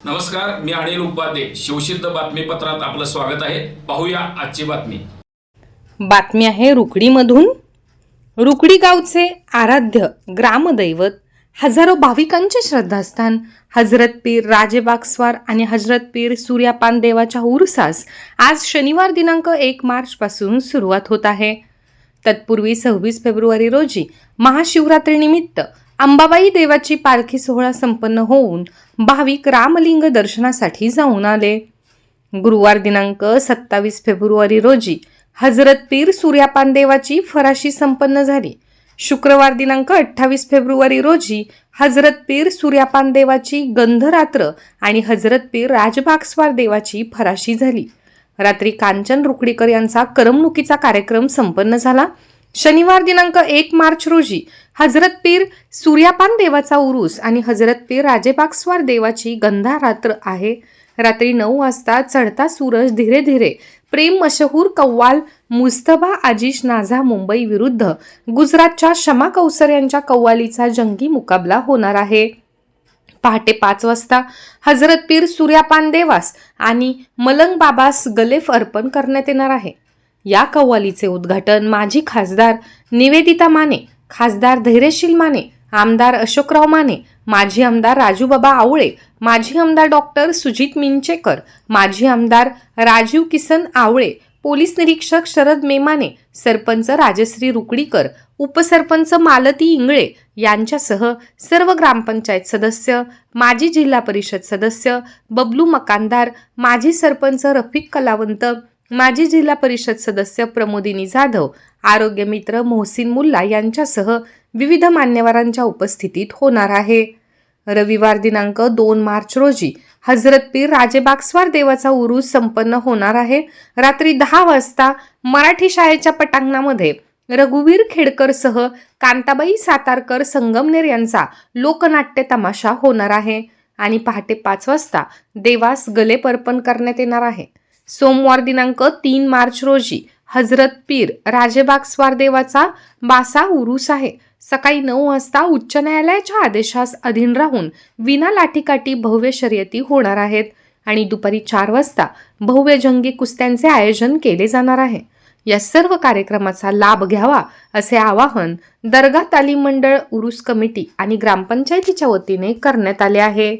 नमस्कार मी अनिल उपाध्ये. शिवसिद्ध बातमीपत्रात आपलं स्वागत आहे. पाहूया आजची बातमी. बातमी आहे रुकडीमधून. रुकडी गावचे आराध्य ग्रामदैवत हजारो भाविकांचे श्रद्धास्थान हजरत पीर राजेबागस्वार आणि हजरत पीर सूर्यापान देवाच्या उरसास आज शनिवार दिनांक एक मार्चपासून सुरुवात होत आहे. तत्पूर्वी सव्वीस फेब्रुवारी रोजी महाशिवरात्रीनिमित्त अंबाबाई देवाची पालखी सोहळा संपन्न होऊन भाविक रामलिंग दर्शनासाठी जाऊन आले. गुरुवार दिनांक सत्तावीस फेब्रुवारी रोजी हजरत पीर सूर्यापान देवाची फराशी संपन्न झाली. शुक्रवार दिनांक अठ्ठावीस फेब्रुवारी रोजी हजरत पीर सूर्यापान देवाची गंधरात्र आणि हजरत पीर राजबागस्वार देवाची फराशी झाली. रात्री कांचन रुकडीकर यांचा करमणुकीचा कार्यक्रम संपन्न झाला. शनिवार दिनांक एक मार्च रोजी हजरत पीर सूर्यापान देवाचा उरूस आणि हजरत पीर राजेबागस्वार देवाची गंधा रात्र आहे. रात्री नऊ वाजता चढता सूरज धीरे धीरे प्रेम मशहूर कव्वाल मुस्तबा आजिश नाझा मुंबई विरुद्ध गुजरातच्या शमा कौसर यांच्या कव्वालीचा जंगी मुकाबला होणार आहे. पहाटे पाच वाजता हजरत पीर सूर्यापान देवास आणि मलंग बाबास गलेफ अर्पण करण्यात येणार आहे. या कव्वालीचे उद्घाटन माजी खासदार निवेदिता माने खासदार धैर्यशील माने आमदार अशोकराव माने माजी आमदार राजूबाबा आवळे माजी आमदार डॉक्टर सुजित मिंचेकर माजी आमदार राजीव किसन आवळे पोलीस निरीक्षक शरद मेमाने सरपंच राजश्री रुकडीकर उपसरपंच मालती इंगळे यांच्यासह सर्व ग्रामपंचायत सदस्य माजी जिल्हा परिषद सदस्य बबलू मकानदार माजी सरपंच रफिक कलावंत माजी जिल्हा परिषद सदस्य प्रमोदिनी जाधव आरोग्य मित्र मोहसिन मुल्ला यांच्यासह विविध मान्यवरांच्या उपस्थितीत होणार आहे. रविवार दिनांक दोन मार्च रोजी हजरत पीर राजेबागस्वार देवाचा उरूस संपन्न होणार आहे. रात्री दहा वाजता मराठी शाळेच्या पटांगणामध्ये रघुवीर खेडकरसह कांताबाई सातारकर संगमनेर यांचा लोकनाट्य तमाशा होणार आहे. आणि पहाटे पाच वाजता देवास गले पर्पण करण्यात येणार आहे. सोमवार दिनांक तीन मार्च रोजी हजरत पीर राजेबाग स्वारदेवाचा बासा उरूस आहे. सकाळी नऊ वाजता उच्च न्यायालयाच्या आदेशास अधीन राहून विना लाठीकाठी भव्य शर्यती होणार आहेत आणि दुपारी चार वाजता भव्य जंगी कुस्त्यांचे आयोजन केले जाणार आहे. या सर्व कार्यक्रमाचा लाभ घ्यावा असे आवाहन दर्गा तालीम मंडळ उरूस कमिटी आणि ग्रामपंचायतीच्या वतीने करण्यात आले आहे.